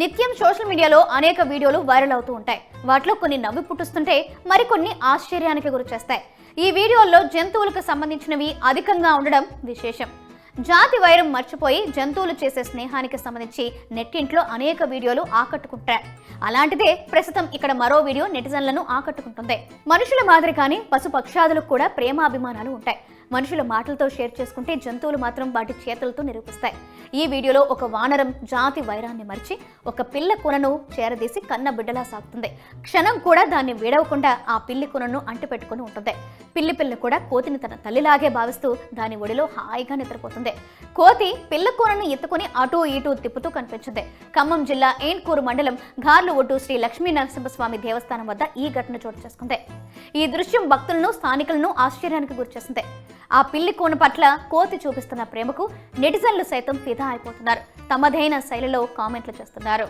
నిత్యం సోషల్ మీడియాలో అనేక వీడియోలు వైరల్ అవుతూ ఉంటాయి. వాటిలో కొన్ని నవ్వి పుట్టిస్తుంటే మరికొన్ని ఆశ్చర్యానికి గురి చేస్తాయి ఈ వీడియోల్లో జంతువులకు సంబంధించినవి అధికంగా ఉండడం విశేషం. జాతి వైరం మర్చిపోయి జంతువులు చేసే స్నేహానికి సంబంధించి నెట్టింట్లో అనేక వీడియోలు ఆకట్టుకుంటాయి. అలాంటిదే ప్రస్తుతం ఇక్కడ మరో వీడియో నెటిజన్లను ఆకట్టుకుంటుంది. మనుషుల మాదిరిగానే పశు పక్షాదులకు కూడా ప్రేమాభిమానాలు ఉంటాయి. మనుషుల మాటలతో షేర్ చేసుకుంటే జంతువులు మాత్రం వాటి చేతులతో నిరూపిస్తాయి. ఈ వీడియోలో ఒక వానరం జాతి వైరాన్ని మరిచి ఒక పిల్ల కొనను చేరదీసి కన్న బిడ్డలా సాగుతుంది. క్షణం కూడా దాన్ని విడవకుండా ఆ పిల్లి కొనను అంటిపెట్టుకుని ఉంటుంది. పిల్లి పిల్ల కూడా కోతిని తన తల్లిలాగే భావిస్తూ దాని ఒడిలో హాయిగా నిద్రపోతుంది. కోతి పిల్ల కూరను ఎత్తుకుని అటూ ఇటూ తిప్పుతూ కనిపించింది. ఖమ్మం జిల్లా ఏన్కూరు మండలం గార్లు ఒడ్డు శ్రీ లక్ష్మీ నరసింహస్వామి దేవస్థానం వద్ద ఈ ఘటన చోటు చేసుకుంది. ఈ దృశ్యం భక్తులను స్థానికులను ఆశ్చర్యానికి గురిచేసింది. ఆ పిల్లి కోన పట్ల కోతి చూపిస్తున్న ప్రేమకు నెటిజన్లు సైతం ఫిదా అయిపోతున్నారు. తమదైన శైలిలో కామెంట్లు చేస్తున్నారు.